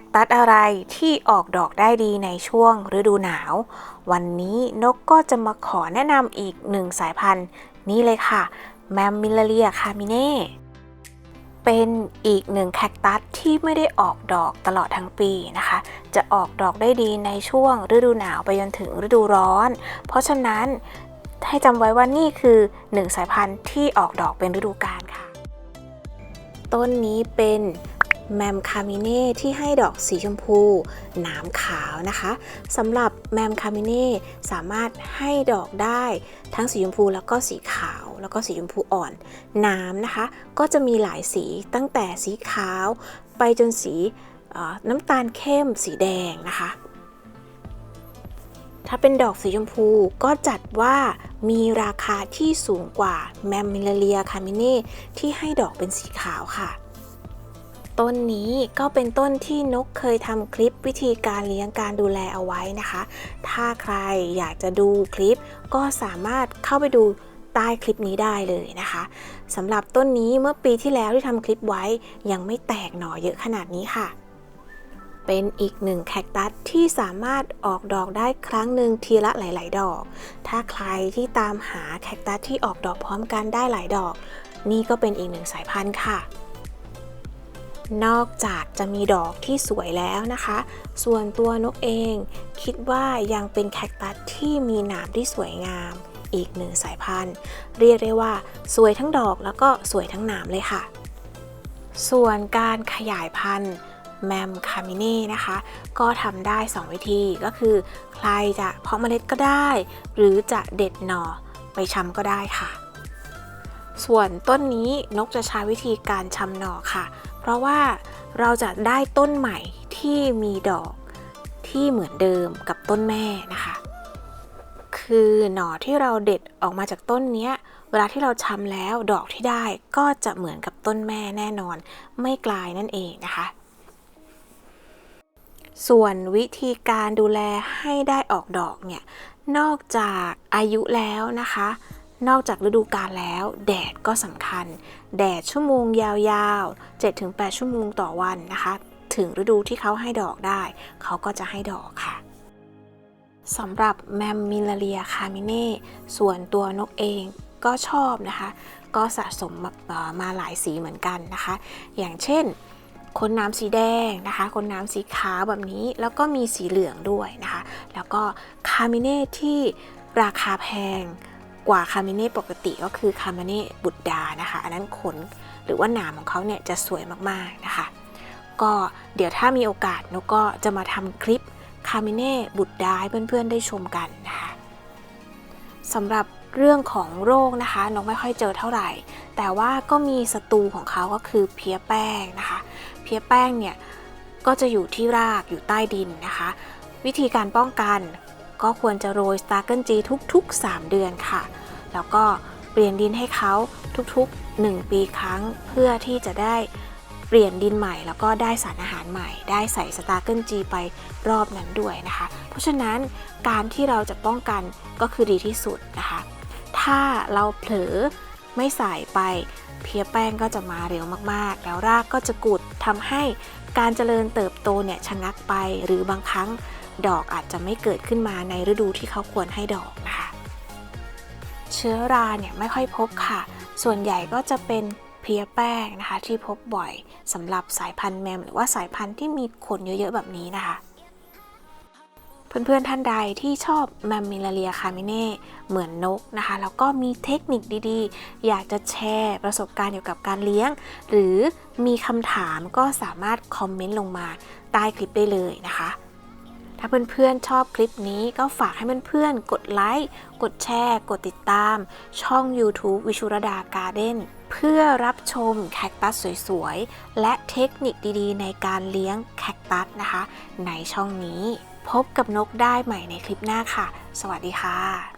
คตัสอะไรที่ออกดอกได้ดีในช่วงฤดูหนาว วันนี้นกก็จะมาขอแนะนำอีกหนึ่งสายพันธุ์ นี่เลยค่ะแมมมิลเลียคามิเน่เป็นอีกหนึ่งแคคตัสที่ไม่ได้ออกดอกตลอดทั้งปีนะคะ จะออกดอกได้ดีในช่วงฤดูหนาวไปจนถึงฤดูร้อน เพราะฉะนั้นให้จำไว้ว่านี่คือหนึ่งสายพันธุ์ที่ออกดอกเป็นฤดูกาลค่ะ ต้นนี้เป็น แมมคามิเน่ที่ให้ดอกสีชมพูหนามขาวนะคะสำหรับแมมคามิเน่สามารถให้ดอกได้ทั้งสีชมพูแล้วก็สีขาว แล้วก็สีชมพูอ่อนหนามนะคะ ก็จะมีหลายสีตั้งแต่สีขาว ไปจนสีน้ำตาลเข้มสีแดงนะคะ ถ้าเป็นดอกสีชมพูก็จัดว่ามีราคาที่สูงกว่าแมมมิลเลียคามิเน่ที่ให้ดอกเป็นสีขาวค่ะ ต้นนี้ก็เป็นต้นที่นกเคยทำคลิปวิธีการเลี้ยงการดูแลเอาไว้นะคะ ถ้าใครอยากจะดูคลิปก็สามารถเข้าไปดูใต้คลิปนี้ได้เลยนะคะสำหรับต้นนี้เมื่อปีที่แล้วที่ทำคลิปไว้ยังไม่แตกหน่อเยอะขนาดนี้ค่ะ เป็นอีกหนึ่งแคคตัสที่สามารถออกดอกได้ครั้งหนึ่งทีละหลาย ๆ ดอก ถ้าใครที่ตามหาแคคตัสที่ออกดอกพร้อมกันได้หลายดอก นี่ก็เป็นอีกหนึ่งสายพันธุ์ค่ะ นอกจากจะมีดอกที่สวยแล้วนะคะ ส่วนตัวนกเองคิดว่ายังเป็นแคคตัสที่มีหนามที่สวยงาม อีกหนึ่งสายพันธุ์ เรียกได้ว่าสวยทั้งดอกแล้วก็สวยทั้งหนามเลยค่ะ ส่วนการขยายพันธุ์แมมคามิเน่นะคะ ก็ทำได้ 2 วิธีก็คือ ใครจะเพาะเมล็ดก็ได้ หรือจะเด็ดหน่อไปชำก็ได้ค่ะ ส่วนต้นนี้นกจะใช้วิธีการชำหน่อค่ะ เพราะว่าเราจะได้ต้นใหม่ที่มีดอกที่เหมือนเดิมกับต้นแม่นะคะ คือหน่อที่เราเด็ดออกมาจากต้นเนี้ยเวลาที่เราชำแล้วดอกที่ได้ก็จะเหมือนกับต้นแม่แน่นอน ไม่กลายนั่นเองนะคะ ส่วนวิธีการดูแลให้ได้ออกดอกเนี่ยนอกจากอายุแล้วนะคะ นอกจากฤดูกาลแล้ว แดดก็สำคัญ แดดชั่วโมงยาวๆ 7-8 ชั่วโมงต่อวันนะคะ ถึงฤดูที่เขาให้ดอกได้ เขาก็จะให้ดอกค่ะสำหรับแมมมิลเลียคามิเน่ส่วนตัวนกเองก็ชอบนะคะ ก็สะสมมามาหลายสีเหมือนกันนะคะ อย่างเช่นคนน้ำสีแดงนะคะคนน้ำสีขาวแบบนี้แล้วก็มีสีเหลืองด้วยนะคะ แล้วก็คามิเน่ที่ราคาแพง กว่าคามิเน่ปกติก็คือคามิเน่บุตดานะคะ อันนั้นขนหรือว่าหนามของเขาเนี่ยจะสวยมากๆนะคะ ก็เดี๋ยวถ้ามีโอกาสนกก็จะมาทำคลิปคามิเน่บุตรดาให้เพื่อนๆได้ชมกันนะคะสำหรับเรื่องของโรคนะคะนกไม่ค่อยเจอเท่าไหร่ แต่ว่าก็มีศัตรูของเขาก็คือเพี้ยแป้งนะคะ เพี้ยแป้งเนี่ยก็จะอยู่ที่รากอยู่ใต้ดินนะคะ วิธีการป้องกัน ก็ควรจะโรยสตาร์เกิลจีทุกๆ 3 เดือนค่ะ แล้วก็เปลี่ยนดินให้เขาทุกๆ 1 ปีครั้ง เพื่อที่จะได้เปลี่ยนดินใหม่ แล้วก็ได้สารอาหารใหม่ ได้ใส่สตาร์เกิลจีไปรอบนั้นด้วยนะคะ เพราะฉะนั้นการที่เราจะป้องกันก็คือดีที่สุดนะคะ ถ้าเราเผลอไม่ใส่ไปเพียแป้งก็จะมาเร็วมากๆ แล้วรากก็จะกุดทำให้การเจริญเติบโตเนี่ยชะงักไปหรือบางครั้ง ดอกอาจจะไม่เกิดขึ้นมาในฤดูที่เขาควรให้ดอกนะคะ เชื้อราเนี่ยไม่ค่อยพบค่ะ ส่วนใหญ่ก็จะเป็นเพลียแป้งนะคะที่พบบ่อยสำหรับสายพันธุ์แมม หรือว่าสายพันธุ์ที่มีขนเยอะๆแบบนี้นะคะ เพื่อนๆท่านใดที่ชอบแมมมิลาเลียคาเมเน่เหมือนนกนะคะ แล้วก็มีเทคนิคดีๆ อยากจะแชร์ประสบการณ์เกี่ยวกับการเลี้ยง หรือมีคำถามก็สามารถคอมเมนต์ลงมาใต้คลิปได้เลยนะคะ ถ้าเพื่อนๆชอบคลิปนี้ก็ฝากให้เพื่อนๆกดไลค์ กดแชร์ กดติดตาม ช่อง YouTube วิชุรดาการ์เด้นเพื่อรับชมแคคตัสสวยๆ และเทคนิคดีๆ ในการเลี้ยงแคคตัสนะคะ ในช่องนี้ พบกับนกได้ใหม่ในคลิปหน้าค่ะ สวัสดีค่ะ